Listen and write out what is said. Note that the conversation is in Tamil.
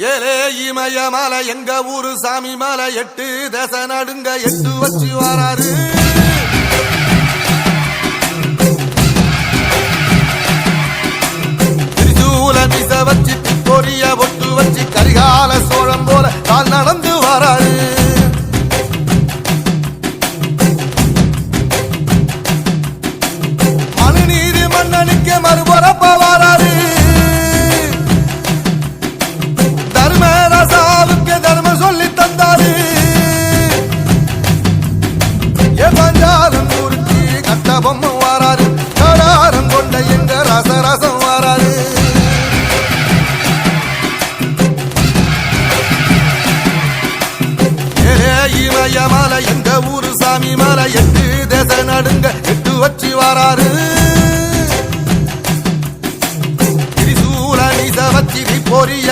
ஏலே இமய மலை எங்க ஊரு சாமி மலை எட்டு தச நடுங்க எட்டு வச்சு வராரு. பஞ்சாலம் ஊருக்கு கட்ட பொம்மை வாராரு கடாரம் கொண்ட எங்க ரசரசம் வாராரு ஏ இமய மலை எங்க ஊரு சாமி மலை எட்டு தேச நடுங்க எட்டு வச்சு வாராரு திரிசூல நிச வச்சி பொரிய